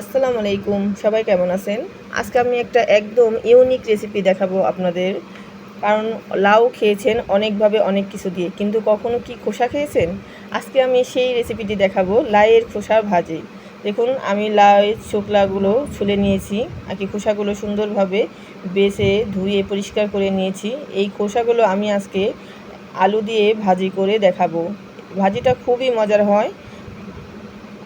আসসালামু আলাইকুম, সবাই কেমন আছেন? আজকে আমি একটা একদম ইউনিক রেসিপি দেখাবো আপনাদের। কারণ লাউ খেয়েছেন অনেকভাবে অনেক কিছু দিয়ে, কিন্তু কখনো কি খোসা খেয়েছেন? আজকে আমি সেই রেসিপিটি দেখাবো লাউয়ের খোসা ভাজি। দেখুন, আমি লাউয়ের শুকলাগুলো ছুলে নিয়েছি, আর কি খোসাগুলো সুন্দরভাবে বেছে, ধুয়ে, পরিষ্কার করে নিয়েছি। এই খোসাগুলো আমি আজকে আলু দিয়ে ভাজি করে দেখাবো। ভাজিটা খুবই মজার হয়।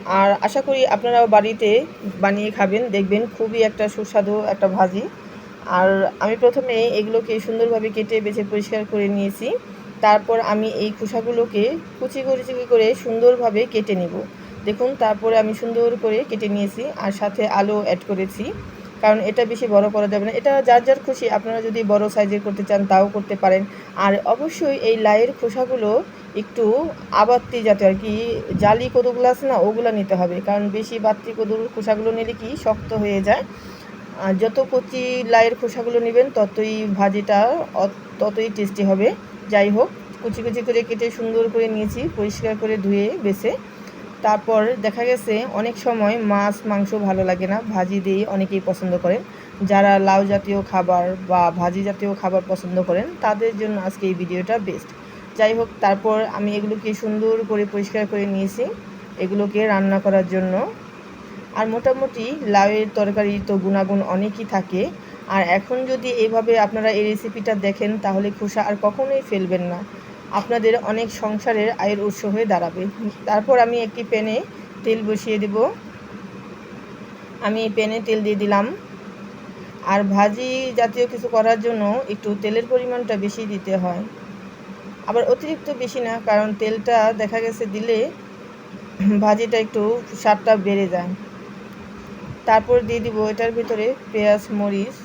আর আশা করি আপনারাও বাড়িতে বানিয়ে খাবেন, দেখবেন খুবই একটা সুস্বাদু একটা ভাজি। আর আমি প্রথমে এগুলোকে সুন্দরভাবে কেটে বেছে পরিষ্কার করে নিয়েছি। তারপর আমি এই খোসাগুলোকে কুচি কুচি করে সুন্দরভাবে কেটে নেব। দেখুন, তারপরে আমি সুন্দর করে কেটে নিয়েছি আর সাথে আলু অ্যাড করেছি। কারণ এটা বেশি বড় করা যাবে না। এটা যার যার খুশি, আপনারা যদি বড় সাইজের করতে চান, তাও করতে পারেন। আর অবশ্যই এই লাইয়ের খোসাগুলো একটু যাতে আর কি, জালি কদুগুলো আছে না, ওগুলো নিতে হবে। কারণ বেশি বাত্তি কদুর খোসাগুলো নিলে কি শক্ত হয়ে যায়। আর যত কচি লাইয়ের খোসাগুলো নেবেন, ততই ভাজিটা ততই টেস্টি হবে। যাই হোক, কুচি কুচি করে কেটে সুন্দর করে নিয়েছি, পরিষ্কার করে ধুয়ে বেছে। তারপর দেখা গেছে, অনেক সময় মাছ, মাংস ভালো লাগে না, ভাজি দিয়ে অনেকেই পছন্দ করেন। যারা লাউ জাতীয় খাবার বা ভাজি জাতীয় খাবার পছন্দ করেন, তাদের জন্য আজকে এই ভিডিওটা বেস্ট যাই হোক, তারপর আমি এগুলোকে সুন্দর করে পরিষ্কার করে নিয়েছি, এগুলোকে রান্না করার জন্য। আর মোটামুটি লাউয়ের তরকারি তো গুণাগুণ অনেকই থাকে। আর এখন যদি এইভাবে আপনারা এই রেসিপিটা দেখেন, তাহলে খোসা আর কখনোই ফেলবেন না। আপনাদের অনেক সংসারের আয়ের উৎস হয়ে দাঁড়াবে। তারপর আমি একটি প্যানে তেল বসিয়ে দেব। আমি প্যানে তেল দিয়ে দিলাম। আর ভাজি জাতীয় কিছু করার জন্য একটু তেলের পরিমাণটা বেশি দিতে হয়। আবার অতিরিক্ত বেশি না, কারণ তেলটা দেখা গেছে দিলে ভাজিটা একটু স্বাদটা বেড়ে যায়। তারপর দিয়ে দিব এটার ভিতরে পেঁয়াজ, মরিচ।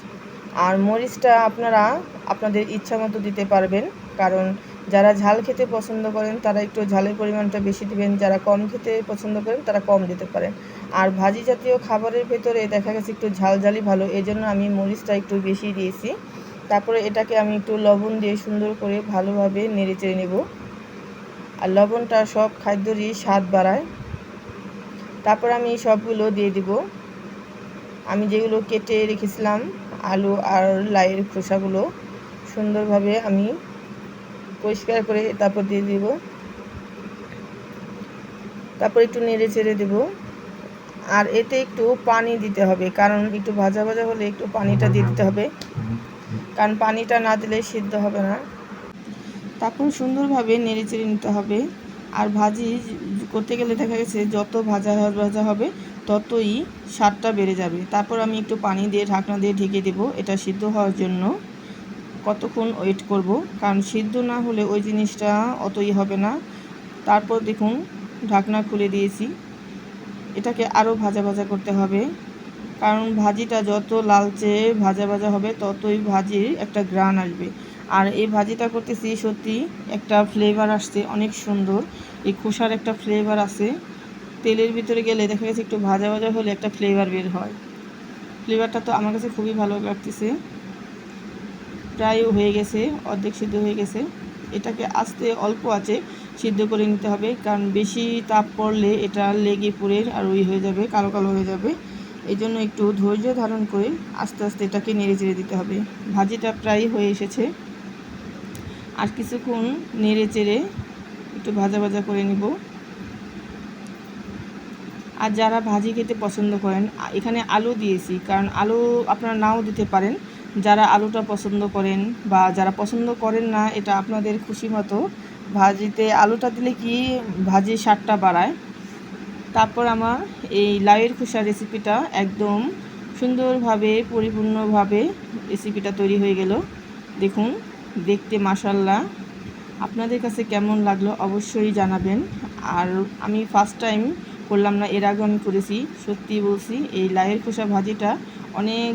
আর মরিচটা আপনারা আপনাদের ইচ্ছা মতো দিতে পারবেন, কারণ যারা ঝাল খেতে পছন্দ করেন, তারা একটু ঝালের পরিমাণটা বেশি দিবেন। যারা কম খেতে পছন্দ করেন, তারা কম দিতে পারেন। আর ভাজি জাতীয় খাবারের ভেতরে দেখা গেছে একটু ঝাল ঝালই ভালো এই জন্য আমি মরিচটা একটু বেশি দিয়েছি। তারপরে এটাকে আমি একটু লবণ দিয়ে সুন্দর করে ভালোভাবে নেড়ে চেড়ে নেব। আর লবণটা সব খাদ্যরই স্বাদ বাড়ায়। তারপর আমি সবগুলো দিয়ে দিব। আমি যেগুলো কেটে রেখেছিলাম, আলু আর লাইয়ের খোসাগুলো, সুন্দরভাবে আমি পরিষ্কার করে তারপর দিয়ে দিব। তারপর একটু নেড়ে চেড়ে দেব। আর এতে একটু পানি দিতে হবে, কারণ একটু ভাজা ভাজা হলে একটু পানিটা দিয়ে দিতে হবে। কারণ পানিটা না দিলে সিদ্ধ হবে না। তারপর সুন্দরভাবে নেড়ে চেড়ে নিতে হবে। আর ভাজি করতে গেলে দেখা গেছে যত ভাজা ভাজা হবে, ততই স্বাদটা বেড়ে যাবে। তারপর আমি একটু পানি দিয়ে ঢাকনা দিয়ে ঢেকে দেব। এটা সিদ্ধ হওয়ার জন্য। কতক্ষণ ওয়েট করব? কারণ সিদ্ধ না হলে ওই জিনিসটা অতই হবে না। তারপর দেখুন, ঢাকনা খুলে দিয়েছি। এটাকে আরও ভাজা ভাজা করতে হবে। কারণ ভাজিটা যত লালচে ভাজা ভাজা হবে, ততই ভাজির একটা গ্রান আসবে। আর এই ভাজিটা করতেছি সত্যি একটা ফ্লেভার আসছে, অনেক সুন্দর। এই খোসার একটা ফ্লেভার আছে। তেলের ভিতরে গেলে দেখা গেছে একটু ভাজা ভাজা হলে একটা ফ্লেভার বের হয়। ফ্লেভারটা তো আমার কাছে খুবই ভালো লাগতেছে। প্রায় হয়ে গেছে, অর্ধেক সিদ্ধ হয়ে গেছে। এটাকে আস্তে অল্প আছে সিদ্ধ করে নিতে হবে, কারণ বেশি তাপ পড়লে এটা লেগে পুড়ে আর ওই হয়ে যাবে, কালো কালো হয়ে যাবে। এই জন্য একটু ধৈর্য ধারণ করে আস্তে আস্তে এটাকে নেড়ে চেড়ে দিতে হবে। ভাজিটা প্রায় হয়ে এসেছে। আর কিছুক্ষণ নেড়ে চেড়ে একটু ভাজা ভাজা করে নিব। আর যারা ভাজি খেতে পছন্দ করেন এখানে আলু দিয়েছি, কারণ আলু আপনারা নাও দিতে পারেন। যারা আলুটা পছন্দ করেন বা যারা পছন্দ করেন না, এটা আপনাদের খুশি মতো ভাজিতে আলুটা দিলে কি ভাজির স্বাদটা বাড়ায়। তারপর আমার এই লাউয়ের খোসা রেসিপিটা একদম সুন্দরভাবে, পরিপূর্ণভাবে রেসিপিটা তৈরি হয়ে গেল। দেখুন, দেখতে মাসাল্লাহ আপনাদের কাছে কেমন লাগল অবশ্যই জানাবেন। আর আমি ফার্স্ট টাইম করলাম না, এর আগে আমি করেছি। সত্যি বলছি, এই লাউয়ের খোসা ভাজিটা অনেক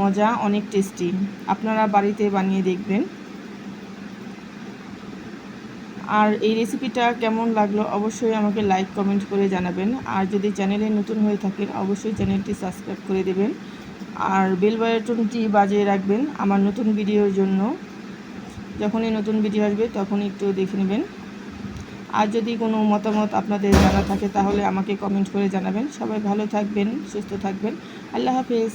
মজা, অনেক টেস্টি আপনারা বাড়িতে বানিয়ে দেখবেন। আর এই রেসিপিটা কেমন লাগল অবশ্যই আমাকে লাইক কমেন্ট করে জানাবেন। আর যদি চ্যানেলে নতুন হয়ে থাকেন, অবশ্যই চ্যানেলটি সাবস্ক্রাইব করে দেবেন। আর বেল বাটনটি বাজিয়ে রাখবেন আমার নতুন ভিডিওর জন্য। যখনই নতুন ভিডিও আসবে তখন একটু দেখে নেবেন। আর যদি কোনো মতামত আপনাদের জানা থাকে, তাহলে আমাকে কমেন্ট করে জানাবেন। সবাই ভালো থাকবেন, সুস্থ থাকবেন। আল্লাহ হাফেজ।